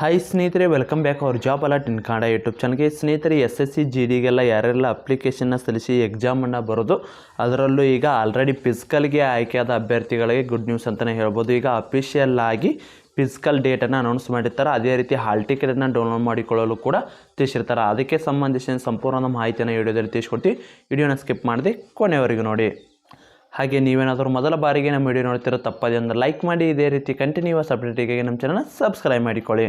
Hi ಸ್ನೇಹಿತರೆ welcome back our job alert in Kannada YouTube ಚಾನಲ್ಗೆ ಸ್ನೇಹಿತರೆ ಎಸ್ ಎಸ್ ಸಿ ಜಿ ಡಿಗೆಲ್ಲ ಯಾರೆಲ್ಲ ಅಪ್ಲಿಕೇಶನ್ನ ಸಲ್ಲಿಸಿ ಎಕ್ಸಾಮನ್ನು ಬರೋದು, ಅದರಲ್ಲೂ ಈಗ ಆಲ್ರೆಡಿ ಫಿಸಿಕಲ್ಗೆ ಆಯ್ಕೆಯಾದ ಅಭ್ಯರ್ಥಿಗಳಿಗೆ ಗುಡ್ ನ್ಯೂಸ್ ಅಂತಲೇ ಹೇಳ್ಬೋದು. ಈಗ ಅಫಿಷಿಯಲ್ ಆಗಿ ಫಿಸಿಕಲ್ ಡೇಟನ್ನು ಅನೌನ್ಸ್ ಮಾಡಿರ್ತಾರೆ. ಅದೇ ರೀತಿ ಹಾಲ್ ಟಿಕೆಟನ್ನು ಡೌನ್ಲೋಡ್ ಮಾಡಿಕೊಳ್ಳಲು ಕೂಡ ತಿಳಿಸಿರ್ತಾರೆ. ಅದಕ್ಕೆ ಸಂಬಂಧಿಸಿದ ಸಂಪೂರ್ಣ ಮಾಹಿತಿಯನ್ನು ವಿಡಿಯೋದಲ್ಲಿ ತಿಳಿಸ್ಕೊಡ್ತೀವಿ ವಿಡಿಯೋನ ಸ್ಕಿಪ್ ಮಾಡದೆ ಕೊನೆಯವರೆಗೂ ನೋಡಿ. ಹಾಗೆ ನೀವೇನಾದರೂ ಮೊದಲ ಬಾರಿಗೆ ನಮ್ಮ ವಿಡಿಯೋ ನೋಡ್ತಿರೋ ತಪ್ಪದೆ ಒಂದು ಲೈಕ್ ಮಾಡಿ. ಇದೇ ರೀತಿ ಕಂಟಿನ್ಯೂಸ್ ಅಪ್ಡೇಟಿಗಾಗಿ ನಮ್ಮ ಚಾನಲ್ನ ಸಬ್ಸ್ಕ್ರೈಬ್ ಮಾಡಿಕೊಳ್ಳಿ.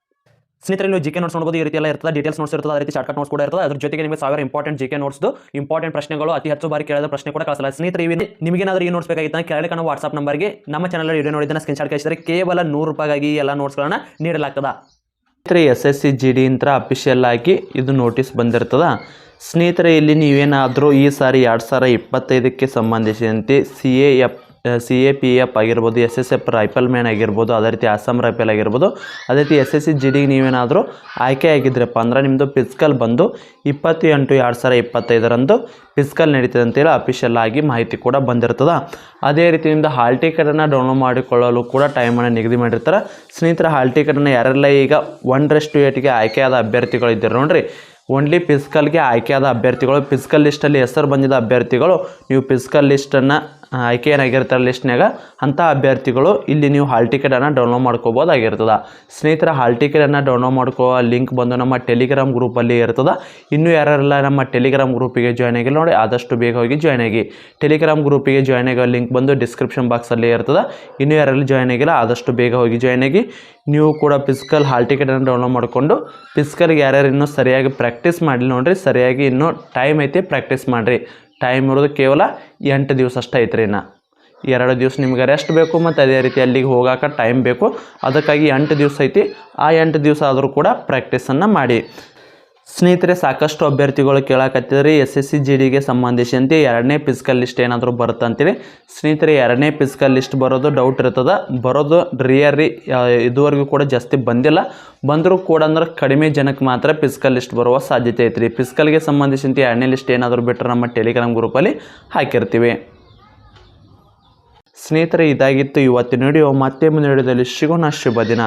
ಸ್ನೇಹಿತರೆ ನೀವು ಜಿ ಕೆ ನೋಟ್ಸ್ ನೋಡಬಹುದು ಈ ರೀತಿ ಎಲ್ಲ ಇರ್ತದೆ ಡೀಟೇಲ್ಸ್ ನೋಟ್ಸ್ ಇರ್ತದೆ, ಅದೇ ರೀತಿ ಶಾರ್ಟ್ಕಟ್ ನೋಟ್ಸ್ ಕೂಡ ಇರ್ತದೆ. ಅದ್ರ ಜೊತೆಗೆ ನಿಮಗೆ ಸಾವಿರ ಇಂಪಾರ್ಟೆಂಟ್ ಜಿ ಕೆ ನೋಟ್ಸ್ದು ಇಂಪಾರ್ಟೆಂಟ್ ಪ್ರಶ್ನೆಗಳು, ಅತಿ ಹೆಚ್ಚು ಬಾರಿ ಕೇಳಿದ ಪ್ರಶ್ನೆ ಕೂಡ ಕಳಿಸಲ್ಲ ಸ್ನೇಹಿತರೆ ಇವೆ ನಿಮಗೇನಾದ್ರೂ ಈ ನೋಟ್ಸ್ ಬೇಕಾಗಿತ್ತು ಕೆಳಗೆ ಕಾಣುವ ವಾಟ್ಸ್ಆಪ್ ನಂಬರ್ಗೆ ನಮ್ಮ ಚಾನಲ್ ವಿಡಿಯೋ ನೋಡಿದ್ದನ್ನು ಸ್ಕ್ರೀನ್ ಶಾಟ್ ಕಳಿಸಿದರೆ ಕೇವಲ ನೂರು ರೂಪಾಯಿಗಾಗಿ ಎಲ್ಲ ನೋಟ್ಸ್ಗಳನ್ನು ನೀಡಲಾಗ್ತದೆ. ಸ್ನೇಹಿತರೆ S S C G D ಅಂತ ಅಫಿಷಿಯಲ್ ಆಗಿ ಇದು ನೋಟಿಸ್ ಬಂದಿರ್ತದ. ಸ್ನೇಹಿತರೆ, ಇಲ್ಲಿ ನೀವೇನಾದರೂ ಈ ಸಾರಿ ಎರಡು ಸಾವಿರ ಇಪ್ಪತ್ತೈದಕ್ಕೆ ಸಂಬಂಧಿಸಿದಂತೆ C A F C A P F ಆಗಿರ್ಬೋದು S S F rifleman ಆಗಿರ್ಬೋದು, ಅದೇ ರೀತಿ ಅಸ್ಸಾಂ ರೈಫಲ್ ಆಗಿರ್ಬೋದು, ಅದೇ ರೀತಿ ಎಸ್ ಎಸ್ ಸಿ ಜಿ ಡಿಗೆ ನೀವೇನಾದರೂ ಆಯ್ಕೆ ಆಗಿದ್ರಪ್ಪ ಅಂದ್ರೆ ನಿಮ್ಮದು ಫಿಸಿಕಲ್ ಬಂದು ಇಪ್ಪತ್ತು ಎಂಟು ಎರಡು ಸಾವಿರ ಇಪ್ಪತ್ತೈದರಂದು ಫಿಸಿಕಲ್ ನಡೀತದೆ ಅಂತೇಳಿ ಅಫಿಷಿಯಲ್ ಆಗಿ ಮಾಹಿತಿ ಕೂಡ ಬಂದಿರ್ತದೆ. ಅದೇ ರೀತಿ ನಿಮ್ಮದು ಹಾಲ್ ಟಿಕೆಟನ್ನು ಡೌನ್ಲೋಡ್ ಮಾಡಿಕೊಳ್ಳಲು ಕೂಡ ಟೈಮನ್ನು ನಿಗದಿ ಮಾಡಿರ್ತಾರೆ. ಸ್ನೇಹಿತರ ಹಾಲ್ ಟಿಕೆಟನ್ನು ಯಾರೆಲ್ಲ ಈಗ ಒನ್ ರೆಸ್ಟ್ ಏಟ್ಗೆ ಆಯ್ಕೆಯಾದ ಅಭ್ಯರ್ಥಿಗಳು ಇದ್ದಾರೆ ನೋಡ್ರಿ. ಓನ್ಲಿ ಫಿಸಿಕಲ್ಗೆ ಆಯ್ಕೆಯಾದ ಅಭ್ಯರ್ಥಿಗಳು ಫಿಸಿಕಲ್ ಲಿಸ್ಟಲ್ಲಿ ಹೆಸರು ಬಂದಿದ್ದ ಅಭ್ಯರ್ಥಿಗಳು, ನೀವು ಫಿಸಿಕಲ್ ಲಿಸ್ಟನ್ನು ಆಯ್ಕೆ ಏನಾಗಿರ್ತಾರೆ ಲಿಸ್ಟ್ನಾಗ ಅಂಥ ಅಭ್ಯರ್ಥಿಗಳು ಇಲ್ಲಿ ನೀವು ಹಾಲ್ ಟಿಕೆಟನ್ನು ಡೌನ್ಲೋಡ್ ಮಾಡ್ಕೋಬೋದಾಗಿರ್ತದೆ. ಸ್ನೇಹಿತರ ಹಾಲ್ ಟಿಕೆಟನ್ನು ಡೌನ್ಲೋಡ್ ಮಾಡ್ಕೋ ಲಿಂಕ್ ಬಂದು ನಮ್ಮ ಟೆಲಿಗ್ರಾಮ್ ಗ್ರೂಪಲ್ಲಿ ಇರ್ತದೆ. ಇನ್ನೂ ಯಾರೆಲ್ಲ ನಮ್ಮ ಟೆಲಿಗ್ರಾಮ್ ಗ್ರೂಪಿಗೆ ಜಾಯ್ನ್ ಆಗಿಲ್ಲ ನೋಡಿ, ಆದಷ್ಟು ಬೇಗ ಹೋಗಿ ಜಾಯ್ನ್ ಆಗಿ. ಟೆಲಿಗ್ರಾಮ್ ಗ್ರೂಪಿಗೆ ಜಾಯ್ನ್ ಆಗೋ ಲಿಂಕ್ ಬಂದು ಡಿಸ್ಕ್ರಿಪ್ಷನ್ ಬಾಕ್ಸಲ್ಲಿ ಇರ್ತದೆ. ಇನ್ನೂ ಯಾರೆಲ್ಲ ಜಾಯ್ನ್ ಆಗಿಲ್ಲ, ಆದಷ್ಟು ಬೇಗ ಹೋಗಿ ಜಾಯ್ನ್ ಆಗಿ. ನೀವು ಕೂಡ ಫಿಸಿಕಲ್ ಹಾಲ್ ಟಿಕೆಟನ್ನು ಡೌನ್ಲೋಡ್ ಮಾಡಿಕೊಂಡು ಫಿಸಿಕಲ್ಗೆ ಯಾರ್ಯಾರು ಇನ್ನೂ ಸರಿಯಾಗಿ ಪ್ರಾಕ್ಟೀಸ್ ಮಾಡಿಲ್ಲ ನೋಡಿರಿ, ಸರಿಯಾಗಿ ಇನ್ನೂ ಟೈಮ್ ಐತಿ ಪ್ರಾಕ್ಟೀಸ್ ಮಾಡಿರಿ. ಟೈಮ್ ಇರೋದು ಕೇವಲ ಎಂಟು ದಿವಸ ಅಷ್ಟೇ ಐತ್ರಿ ಇನ್ನು. ಎರಡು ದಿವಸ ನಿಮ್ಗೆ ರೆಸ್ಟ್ ಬೇಕು ಮತ್ತು ಅದೇ ರೀತಿ ಅಲ್ಲಿಗೆ ಹೋಗೋಕೆ ಟೈಮ್ ಬೇಕು. ಅದಕ್ಕಾಗಿ ಎಂಟು ದಿವಸ ಐತಿ, ಆ ಎಂಟು ದಿವಸ ಆದರೂ ಕೂಡ ಪ್ರಾಕ್ಟೀಸನ್ನು ಮಾಡಿ. ಸ್ನೇಹಿತರೆ, ಸಾಕಷ್ಟು ಅಭ್ಯರ್ಥಿಗಳು ಕೇಳಕತ್ತಿದ್ರಿ. ಎಸ್ ಎಸ್ ಸಿ, ಜಿ ಡಿಗೆ ಸಂಬಂಧಿಸಿದಂತೆ ಎರಡನೇ ಫಿಸಿಕಲ್ ಲಿಸ್ಟ್ ಏನಾದರೂ ಬರುತ್ತೆ ಅಂತೇಳಿ ಸ್ನೇಹಿತರೆ, ಎರಡನೇ ಫಿಸಿಕಲ್ ಲಿಸ್ಟ್ ಬರೋದು ಡೌಟ್ ಇರ್ತದೆ. ಬರೋದು ರಿಯರಿ ಇದುವರೆಗೂ ಕೂಡ ಜಾಸ್ತಿ ಬಂದಿಲ್ಲ. ಬಂದರೂ ಕೂಡ ಅಂದ್ರೆ ಕಡಿಮೆ ಜನಕ್ಕೆ ಮಾತ್ರ ಫಿಸಿಕಲ್ ಲಿಸ್ಟ್ ಬರುವ ಸಾಧ್ಯತೆ ಐತ್ರಿ. ಫಿಸಿಕಲ್ಗೆ ಸಂಬಂಧಿಸಿದಂತೆ ಎರಡನೇ ಲಿಸ್ಟ್ ಏನಾದರೂ ಬಿಟ್ಟರೆ ನಮ್ಮ ಟೆಲಿಗ್ರಾಮ್ ಗ್ರೂಪಲ್ಲಿ ಹಾಕಿರ್ತೀವಿ. ಸ್ನೇಹಿತರೆ, ಇದಾಗಿತ್ತು ಇವತ್ತಿನ ವಿಡಿಯೋ ಮತ್ತೆ ಮುಂದಿನ ವಿಡಿಯೋದಲ್ಲಿ ಸಿಗೋಣ. ಶುಭ ದಿನ.